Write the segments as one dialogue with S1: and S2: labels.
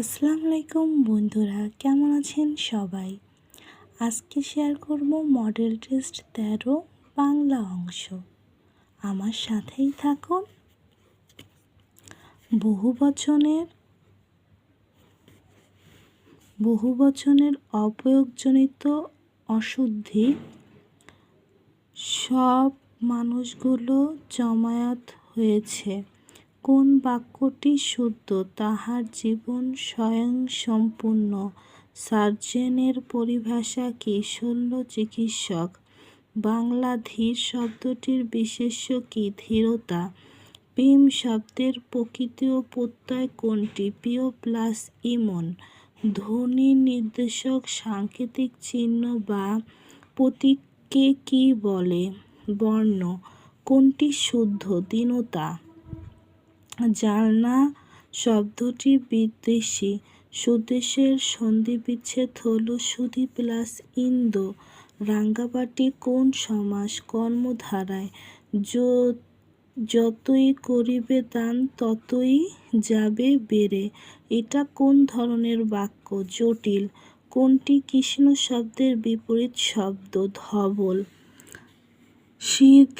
S1: আসসালামু আলাইকুম বন্ধুরা, কেমন আছেন সবাই? আজকে শেয়ার করব মডেল টেস্ট তেরো বাংলা অংশ। আমার সাথেই থাকুন। বহু বচনের, বহু অপ্রয়োগজনিত অশুদ্ধি, সব মানুষগুলো জমায়েত হয়েছে। কোন বাক্যটি শুদ্ধ, তাহার জীবন স্বয়ং সম্পূর্ণ। সার্জেনের পরিভাষা কি শল্য চিকিৎসক। বাংলা ধীর শব্দটির বিশেষ্য কি, ধীরতা? প্রেম শব্দের প্রকৃত প্রত্যয় কোনটি? পিও প্লাস ইমন। ধ্বনি নির্দেশক সাংকেতিক চিহ্ন বা প্রতীককে কি বলে? বর্ণ। কোনটি শুদ্ধ, দীনতা? জালনা শব্দটি বিদেশি সুদেশের সন্ধি বিচ্ছেদ হল সুধি প্লাস ইন্দো রাঙ্গাবাটি কোন সমাস কর্মধারায়। যতই করিবে দান, ততই যাবে বেড়ে। এটা কোন ধরনের বাক্য? জটিল। কোনটি কৃষ্ণ শব্দের বিপরীত শব্দ? ধবল। শীত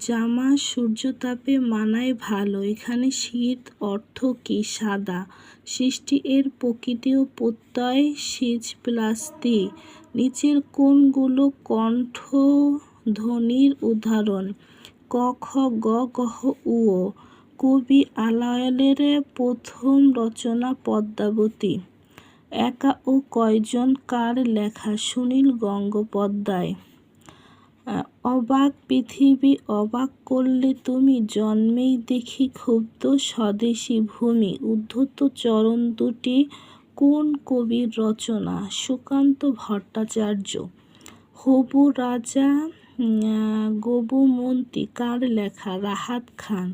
S1: জামা সূর্যতাপে মানায় ভালো। এখানে শীত অর্থ কি? সাদা। সৃষ্টি এর প্রকৃতি ও প্রত্যয় সিজ প্লাস্তি নিচের কোনগুলো কণ্ঠ ধ্বনির উদাহরণ। ক, খ, গ গহ উ কবি আলায়ালের প্রথম রচনা পদ্মাবতী। একা ও কয়জন কার লেখা? সুনীল গঙ্গোপাধ্যায়। অবাক পৃথিবী অবাক করলে তুমি জন্মেই দেখি ক্ষুব্ধ স্বদেশী ভূমি। উদ্ধত চরণ দুটি, কোন কবির রচনা? সুকান্ত ভট্টাচার্য। হবু রাজা গবুমন্ত্রী কার লেখা? রাহাত খান।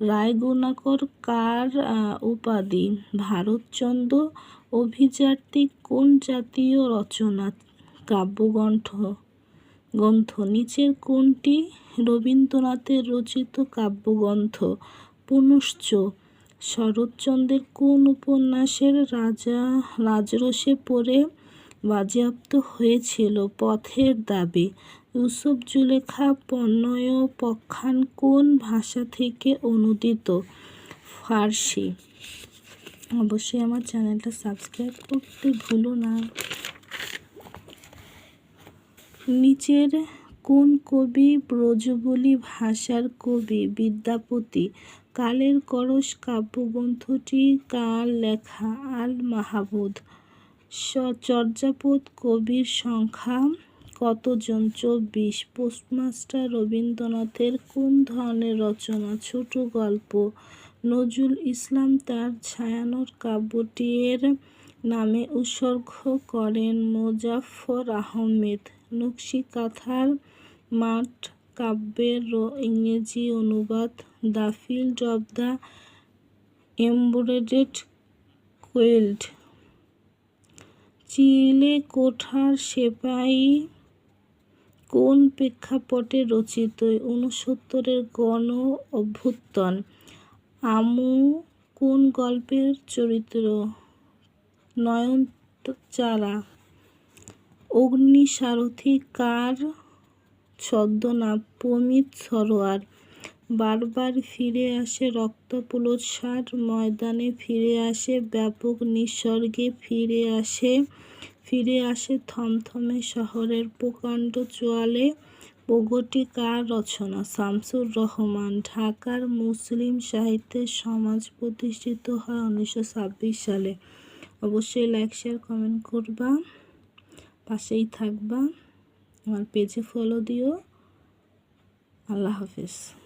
S1: রায়গুণাকর কার উপাধি? ভারতচন্দ্র অভিযাত্রী কোন জাতীয় রচনা? কাব্যগ্রন্থ গ্রন্থ। নিচের কোনটি রবীন্দ্রনাথের রচিত কাব্যগ্রন্থ। পুনশ্চ শরৎচন্দ্রের কোন উপন্যাসের রাজা রাজরসে পড়ে বাজেয়াপ্ত হয়েছিল পথের দাবি। ইউসুফ জুলেখা পণ্যয় পক্ষান কোন ভাষা থেকে অনুদিত? ফার্সি। অবশ্যই আমার চ্যানেলটা সাবস্ক্রাইব করতে ভুলো না। নিচের কোন কবি ব্রজবলি ভাষার কবি? বিদ্যাপতি। কালের করস কাব্যগ্রন্থটি কার লেখা? আল মাহবুদ চর্যাপদ কবির সংখ্যা কতজন? চব্বিশ। পোস্টমাস্টার রবীন্দ্রনাথের কোন ধরনের রচনা? ছোট গল্প। নজরুল ইসলাম তার ছায়ানর কাব্যটির নামে উৎসর্গ করেন মোজাফফর আহমেদ। নকশি কাঁথার মাঠ কাব্যের ইংরেজি অনুবাদ the field of the embroidered quilt. চিলে কোঠার সেপাই কোন প্রেক্ষাপটে রচিত? উনসত্তরের গণ অভ্যুত্থান। আমু কোন গল্পের চরিত্র? নয়নচারা অগ্নিসারথী কার ছদ্মনাম প্রমিত সরোয়ার। বারবার ফিরে আসে রক্তপুলোৎসার ময়দানে, ফিরে আসে ব্যাপক নিঃসর্গে, ফিরে আসে ফিরে আসে থমথমে শহরের প্রকাণ্ড চোয়ালে। প্রগতি কার রচনা, শামসুর রহমান, ঢাকার মুসলিম সাহিত্যের সমাজ প্রতিষ্ঠিত হয় উনিশশো ছাব্বিশ সালে। অবশ্যই লাইক শেয়ার কমেন্ট করবা। পাশেই থাকবা। আমার পেজে ফলো দিও। আল্লাহ হাফিজ।